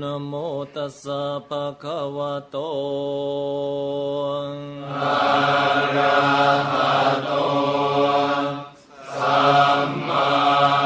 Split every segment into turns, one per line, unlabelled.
นโมตัสสะภะคะวะโต
พ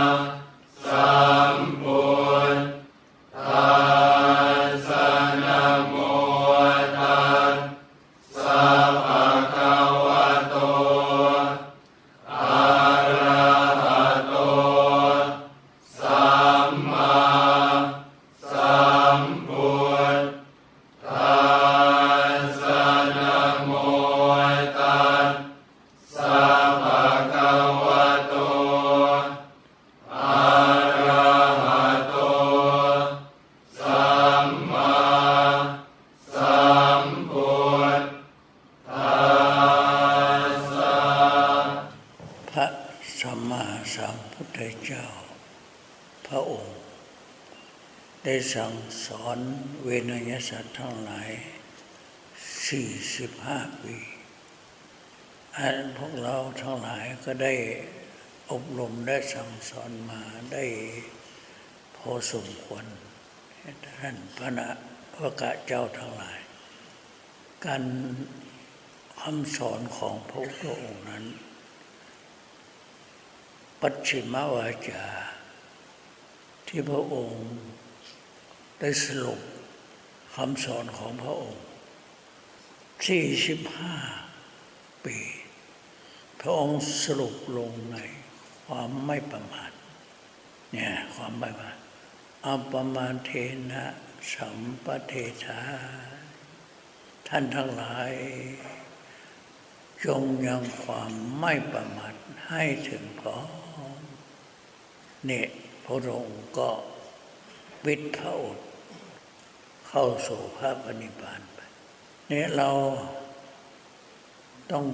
เจ้า พระองค์ ได้สั่งสอนเวนยสัตว์ทั้งหลาย 45 ปีอันพวกเราทั้งหลายก็ได้อบรมได้สั่งสอนมาได้พอสมควรท่านพระนะพระกะเจ้าทั้งหลาย การคำสอนของพระพุทธองค์นั้น ปัจฉิมวาจา ที่พระองค์ได้สรุปคำสอนของพระองค์ 45 ปี พระองค์สรุปลงในความไม่ประมาทเนี่ยความไม่ประมาทอัปมาเทนะสัมปเทธาท่านทั้งหลาย จงยังความไม่ประมาทให้ถึงพร้อม เนี่ยพระองค์ก็วิทพระโอษเข้าสู่พระปณิพานไปเนี่ยเราต้อง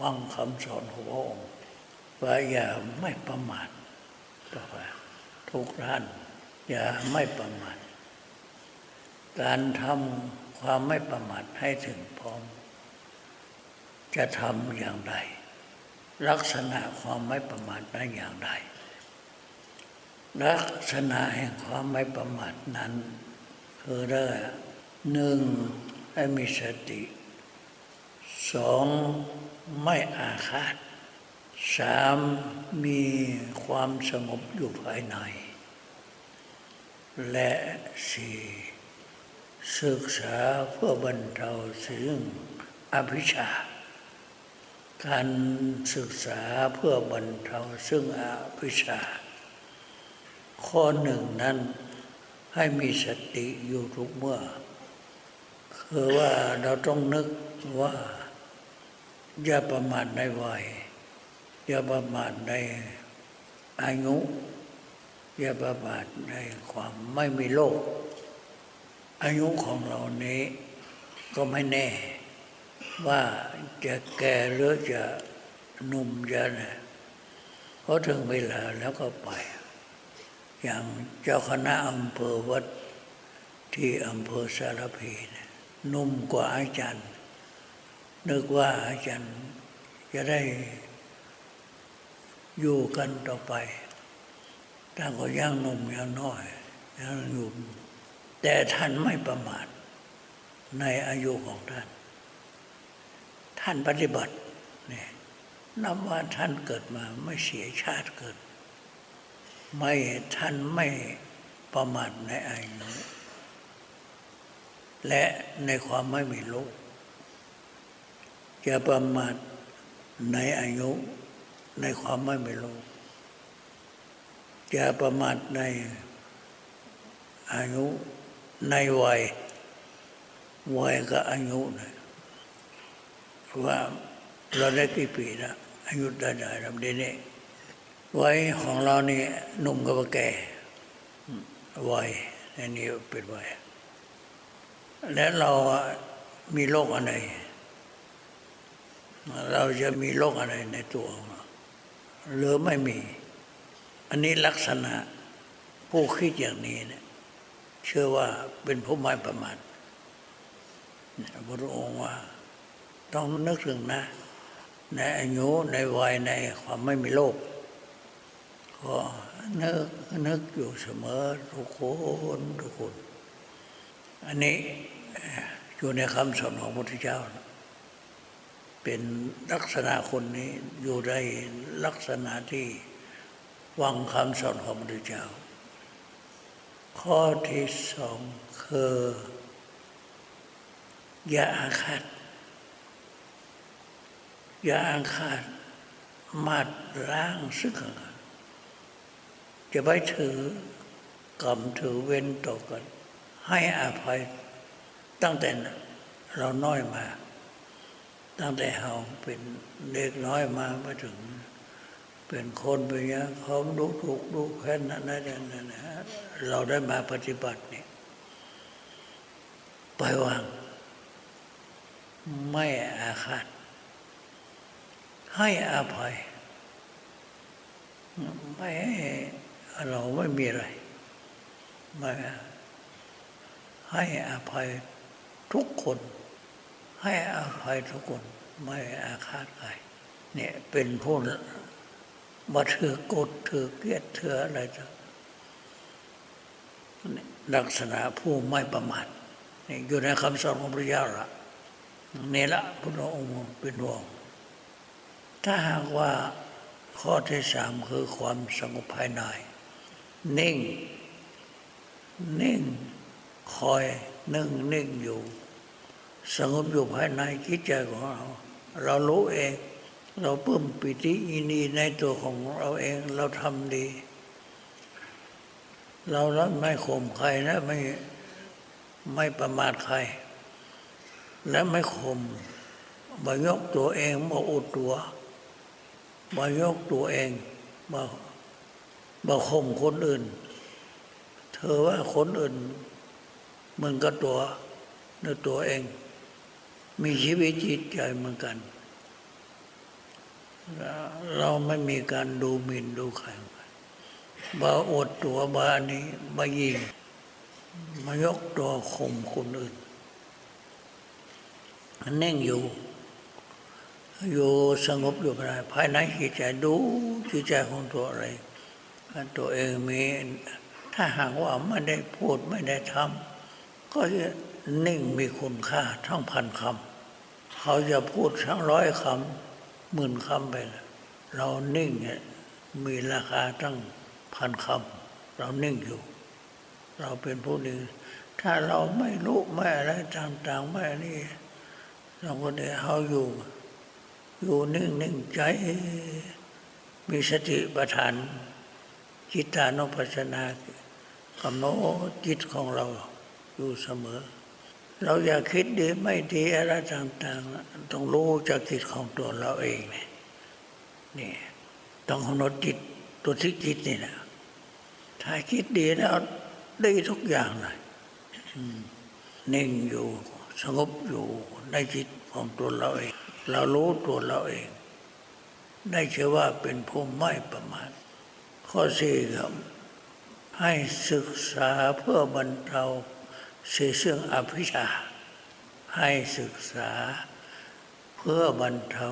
วังคำสอนของพระองค์ว่าอย่าไม่ประมาทต่อไปทุกท่านอย่าไม่ประมาทการทำความไม่ประมาทให้ถึงพร้อม จะทำอย่างไร ลักษณะความไม่ประมาทนั้นอย่างไร ลักษณะแห่งความไม่ประมาทนั้น คือได้หนึ่งให้มีสติสองไม่อาฆาตสามมีความสงบอยู่ภายใน และสี่ศึกษาเพื่อบรรเทาซึ่งอภิชา การศึกษาเพื่อบรรเทาซึ่งอภิชา ข้อหนึ่งนั้นให้มีสติอยู่ทุกเมื่อ คือว่าเราต้องนึกว่า อย่าประมาทในวัย อย่าประมาทในอายุ อย่าประมาทในความไม่มีโลกอายุของเรานี้ก็ไม่แน่ ว่าจะแก่หรือจะหนุ่มจะนะเพราะถึงเวลาแล้วก็ไป อย่างเจ้าคณะอำเภอวัดที่อำเภอสารพีนี่ยหนุ่มกว่าอาจารย์ นึกว่าอาจารย์จะได้อยู่กันต่อไปแต่ก็ยังนุ่มยังน้อยยังอยู่แต่ท่านไม่ประมาทในอายุของท่าน ท่านปฏิบัติเนี่ยนับว่าท่านเกิดมาไม่เสียชาติเกิด ไม่ท่านไม่ประมาทในอายุและในความไม่มีโลกจะประมาทในอายุในความไม่มีโลกจะประมาทในอายุในวัยวัยกับอายุนะว่าเราได้กี่ปีแล้วอายุได้ได้ลำเดนี้ วัยของเรานี่หนุ่มกับแก่วัยในนี้เป็นวัยและเรามีโรคอะไร เราจะมีโรคอะไรในตัวเราหรือไม่มี อันนี้ลักษณะผู้คิดอย่างนี้เนี่ยเชื่อว่าเป็นผู้ไม่ประมาทพระองค์ว่า ต้องนึกถึงนะ ในอายุในวัยในความไม่มีโลก ก็นึกนึกอยู่เสมอทุกคนทุกคน อันนี้อยู่ในคำสอนของพระพุทธเจ้า เป็นลักษณะคนนี้อยู่ในลักษณะที่วังคำสอนของพระพุทธเจ้า ข้อที่สองคืออย่าอาฆาตอย่าอาฆาตมาดล้างซึ่งกัน จะไปถือกรรมถือเว้นต่อกัน ให้อภัยตั้งแต่เราน้อยมา ตั้งแต่เราเป็นเด็กน้อยมามาถึง เป็นคนเป็นอยังเขาดูถูกดูแค่นั้นนั่นนั่นเราได้มาปฏิบัติเนี่ยปล่อยวาง ไม่อาฆาตให้อภัยไม่ เราไม่มีอะไรม่ให้อภัยทุกคน ให้อภัยทุกคนไม่อาฆาตใครเนี่ยเป็นผู้มาถือกฎถือเกียรติถืออะไรจะลักษณะผู้ไม่ประมาทนี่อยู่ในคำสอนของพระเจ้าละนี่ละพระองค์เป็นห่วงถ้าหากว่าข้อที่สามคือความสงบภายใน นิ่ง นิ่ง คอยนึ่งนิ่งอยู่ สงบอยู่ภายในจิตใจของเรา เรารู้เอง เราเพิ่มปิติอินีในตัวของเราเอง เราทำดี เราไม่ข่มใครนะไม่ไม่ประมาทใคร และไม่ข่มมายกตัวเองมาอุดตัวมายกตัวเองมา มาข่มคนอื่น เธอว่าคนอื่นมึงก็ตัวในตัวเอง มีชีวิตจิตใจเหมือนกัน เราไม่มีการดูหมิ่นดูใครบาอดตัวบานี้มายิงมายกตัวข่มคนอื่นเน่งอยู่ อยู่สงบอยู่ภายในภายในจิตใจดูจิตใจของตัวอะไร ตัวเองมี ถ้าหากว่าไม่ได้พูดไม่ได้ทำก็จะนิ่งมีคุณค่าทั้งพันคำเขาจะพูดทั้งร้อยคำหมื่นคำไป เรานิ่งเนี่ยมีราคาตั้งพันคำเรานิ่งอยู่ เราเป็นผู้นี้ถ้าเราไม่รู้ไม่อะไรต่างๆไม่นี่เราก็ได้เขาอยู่ อยู่นิ่งนิ่งใจ มีสติปัฏฐาน จิตานุปัสสนากำหนดจิตของเราอยู่เสมอ เราอยากคิดดีไม่ดีอะไรต่างๆ ต้องรู้จากจิตของตัวเราเองเนี่ยนี่ต้องกำหนดจิตตัวที่จิตนี่นะถ้าคิดดีแล้วได้ทุกอย่างเลยนิ่งอยู่สงบอยู่ในจิตของตัวเราเอง เรารู้ตัวเราเอง ได้เชื่อว่าเป็นผู้ไม่ประมาท ข้อสี่ครับให้ศึกษาเพื่อบรรเทาเสียซึ่งอภิชา ให้ศึกษาเพื่อบรรเทา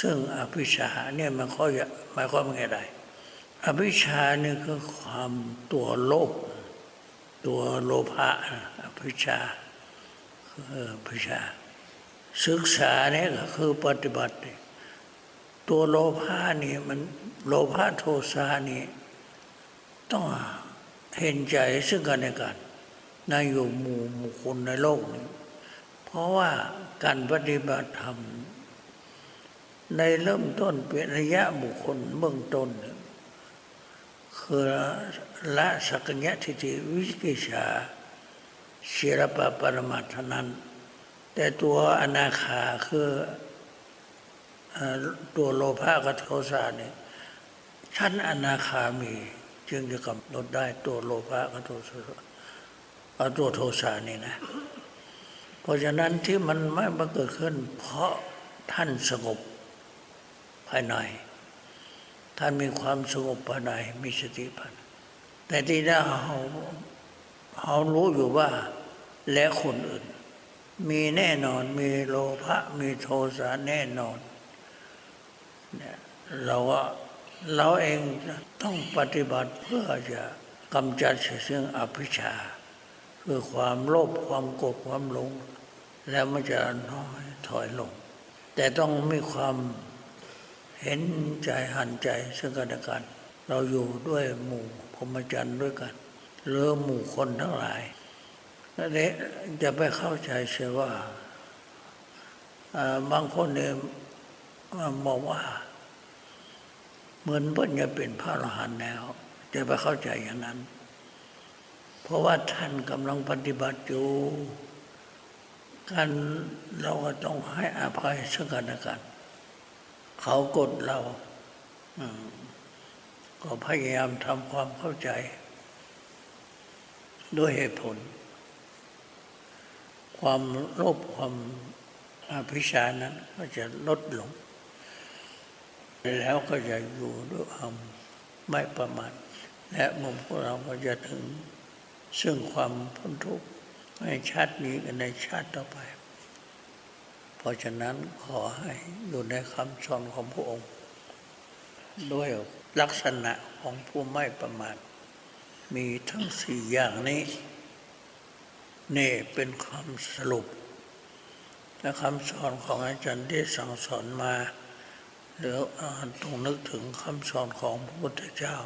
ซึ่งอภิชาเนี่ยมันข้อหมายความว่าไงได้อภิชานี่คือความตัวโลภตัวโลภะอภิชาคืออภิชา ศึกษาเนี่ยก็คือปฏิบัติ ตัวโลภะนี่มันโลภะโทสะนี่ต้องเห็นใจซึ่งกันและกันในอยู่หมู่หมู่คนในโลกนี้เพราะว่าการปฏิบัติธรรม ในเริ่มต้นเป็นระยะบุคคลเบื้องต้น คือละสักยะทิฏฐิวิกิชาศิรปปรมาทนั้น แต่ตัวอนาคาคือ ตัวโลภะกับโทสะเนี่ยชั้นอนาคามีจึงจะกำหนดได้ตัวโลภะกับตัวโทสะตัวโทสะนี่นะ เพราะฉะนั้นที่มันไม่มาเกิดขึ้น เพราะท่านสงบภายใน ท่านมีความสงบภายในมีสติภายในแต่ที่น่าเขาเขารู้อยู่ว่า และคนอื่น มีแน่นอนมีโลภะมีโทสะแน่นอน เนี่ยเราก็เราเองต้องปฏิบัติเพื่อจะกำจัดเสื่องอภิชาคือความโลภความโกรธความหลง แล้วมันจะน้อยถอยลง แต่ต้องมีความเห็นใจหันใจซึ่งกันและกัน เราอยู่ด้วยหมู่พรหมจรรย์ด้วยกันหรือหมู่คนทั้งหลายนั่นเองจะไปเข้าใจเสียว่าบางคนเนี่ย มองว่า เหมือนเพิ่นจะเป็นพระอรหันต์แล้วจะไปเข้าใจอย่างนั้น เพราะว่าท่านกำลังปฏิบัติอยู่การเราก็ต้องให้อภัยซึ่งกันและกัน เขากดเราอืมก็พยายามทำความเข้าใจ ด้วยเหตุผล ความโลภความอภิชานั้นก็จะลดลง แล้วก็จะอยู่ด้วยความไม่ประมาทและมุมของเราก็จะถึง ซึ่งความพ้นทุกข์ในชาตินี้กับในชาติต่อไป เพราะฉะนั้นขอให้อยู่ในคำสอนของพระองค์ ด้วยลักษณะของผู้ไม่ประมาทมีทั้งสี่อย่างนี้นี่เป็นคำสรุปและคำสอนของอาจารย์ที่สั่งสอนมา หรืออ่านต้องนึกถึงคำสอนของพระพุทธเจ้า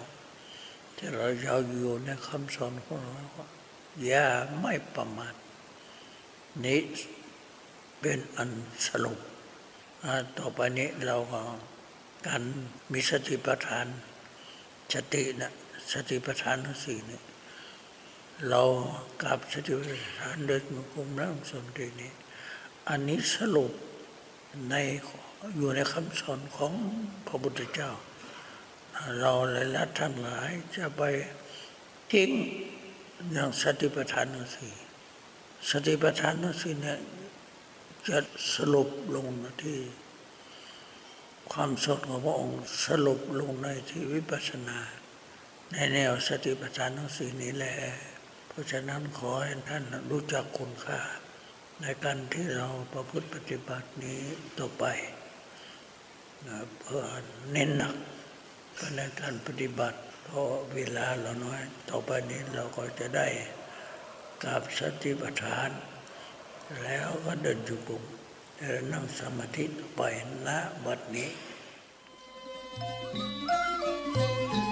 ที่เราจะอยู่ในคำสอนของเราว่าอย่าไม่ประมาทนี้เป็นอันสรุปต่อไปนี้เราก็การมีสติปัฏฐานสตินะสติปัฏฐานทั้งสี่นี่เรากับสติปัฏฐานโดยกลุ่มนั่งสมตินี้อันนี้สรุป ในอยู่ในคำสอนของพระพุทธเจ้า เราและละทั้งหลายจะไปทิ้งอย่างสติปัฏฐานสี่สติปัฏฐานสี่เนี่ยจะสรุปลงที่ความสดของพระองค์สรุปลงในที่วิปัสสนา ในแนวสติปัฏฐานทั้งสี่นี้แหละ เพราะฉะนั้นขอให้ท่านรู้จักคุณค่า ในการที่เราประพฤติปฏิบัตินี้ต่อไปนะเพื่อเน้นหนักก็ในการปฏิบัติเพราะเวลาเราน้อย ต่อไปนี้เราก็จะได้กราบสติปัฏฐาน แล้วก็เดินจุกมแล้วนั่งสมาธิต่อไปณบัดนี้
Thank